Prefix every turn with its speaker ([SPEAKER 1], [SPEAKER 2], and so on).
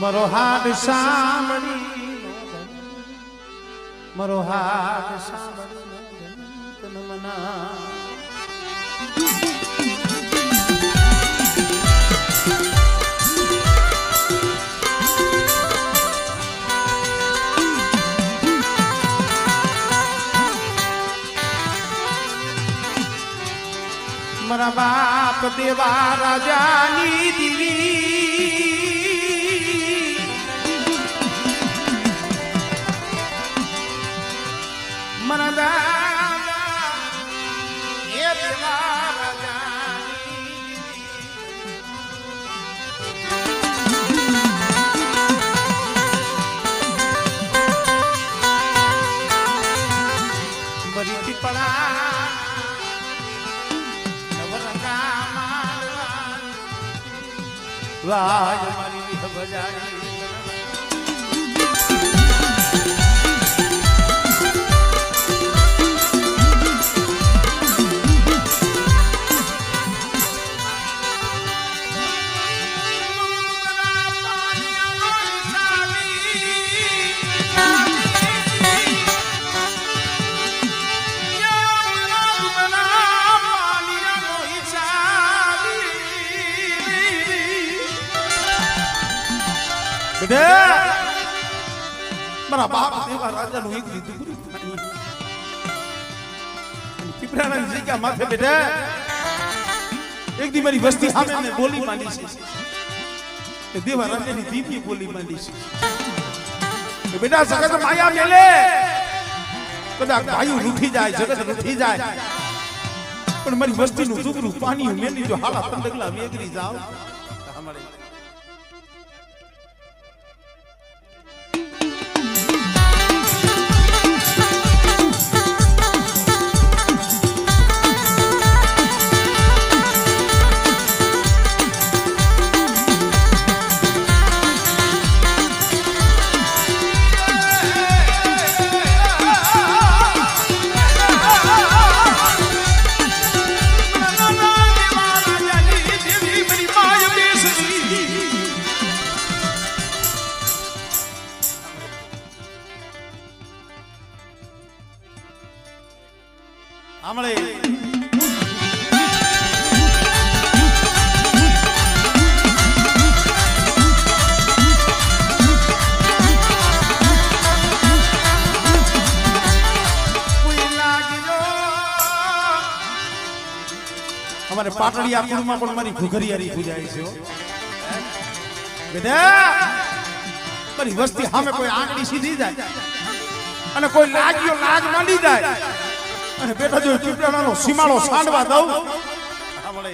[SPEAKER 1] મારો હાથ સાંભળી મારો હાથ સાંભળી મના મારા બાપ દેવા રાજાની દીવી. વાજ મારી ભજારી બેટા મારા બાપ દેવા રાજાનું એક દીધું પૂરું પાણી. અને જગ્યા માથે બેટા એક દી મારી વસ્તી સામે મેં બોલી માંડી છે. કે દેવા રાજાની દીપી બોલી માંડી છે. બેટા સગત માયા મેલે. કદાચ ભાઈ રૂઠી જાય, જગત રૂઠી જાય. પણ મારી વસ્તીનું ટુકડું પાણી મેલી જો હાલા પંડગલા વેગરી જાવ સાંભળે. આમળે. અમારે પાટડીયા કુળમાં પણ મારી ઘુઘરિયારી પૂજાય છે બેટા, મારી વસ્તી સામે કોઈ આંગળી સીધી જાય અને કોઈ લાગ્યો લાગ માંડી જાય. અને બેટા જો ચૂંટણાનો સીમાડો સાંડવા દઉં. સાંભળે.